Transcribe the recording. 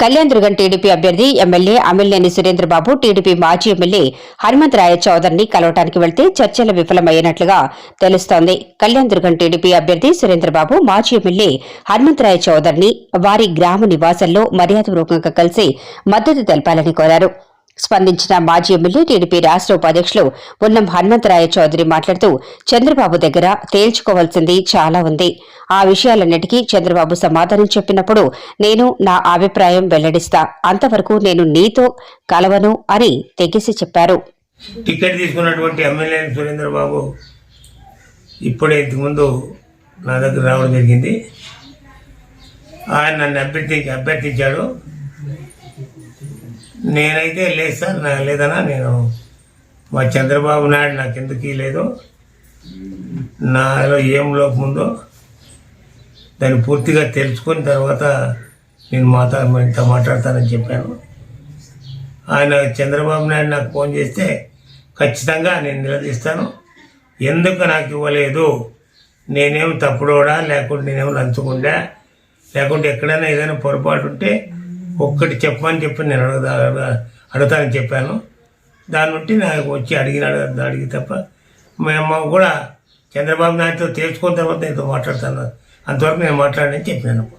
Kalyandurg TDP అభ్యర్థి MLA Amilineni Surendrababu TDP మాజీ MLA Hanumantharaya చౌదరిని కలవటానికి వెళ్తే చర్చలు విఫలమయ్యినట్లుగా తెలుస్తోంది. కళ్యాణదుర్గం టీడీపీ అభ్యర్థి సురేంద్రబాబు మాజీ ఎమ్మెల్యే హనుమంతరాయ చౌదరిని వారి గ్రామ నివాసంలో మర్యాదపూర్వకంగా కలిసి మద్దతు తెలపాలని కోరారు. స్పందించిన మాజీ ఎమ్మెల్యే టీడీపీ రాష్ట్ర ఉపాధ్యక్షులు ఉన్నం హనుమంతరాయ చౌదరి మాట్లాడుతూ చంద్రబాబు దగ్గర తేల్చుకోవాల్సింది చాలా ఉంది. ఆ విషయాలన్నిటికీ చంద్రబాబు సమాధానం చెప్పినప్పుడు నేను నా అభిప్రాయం వెల్లడిస్తా. అంతవరకు నేను నీతో కలవను అని తెగిసి చెప్పారు. టికెట్ తీసుకున్నటువంటి ఎమ్మెల్యే సురేంద్రబాబు ఇప్పుడే ఇంతకుముందు నా దగ్గర రావడం జరిగింది. ఆయన నన్ను అభ్యర్థి అభ్యర్థించాడు. నేనైతే లేదు సార్ నా లేదన్నా నేను మా చంద్రబాబు నాయుడు నాకు ఎందుకు లేదు నాలో ఏం లోపం ఉందో దాన్ని పూర్తిగా తెలుసుకొని తర్వాత నేను మాతా ఇంత మాట్లాడతానని చెప్పాను. ఆయన చంద్రబాబు నాయుడు నాకు ఫోన్ చేస్తే ఖచ్చితంగా నేను నిలదీస్తాను. ఎందుకు నాకు ఇవ్వలేదు? నేనేం తప్పుడోడా లేకుంటే నేనేం లంచుకుండా లేకుంటే ఎక్కడైనా ఏదైనా పొరపాటు ఉంటే ఒక్కటి చెప్పమని చెప్పి నేను అడుగుదా అడుగుతానని చెప్పాను. దాన్ని బట్టి నాకు వచ్చి అడిగిన అడిగి తప్ప మేము కూడా చంద్రబాబు నాయుడుతో తేల్చుకున్న తర్వాత నేను మాట్లాడతాను. అంతవరకు నేను మాట్లాడని చెప్పాను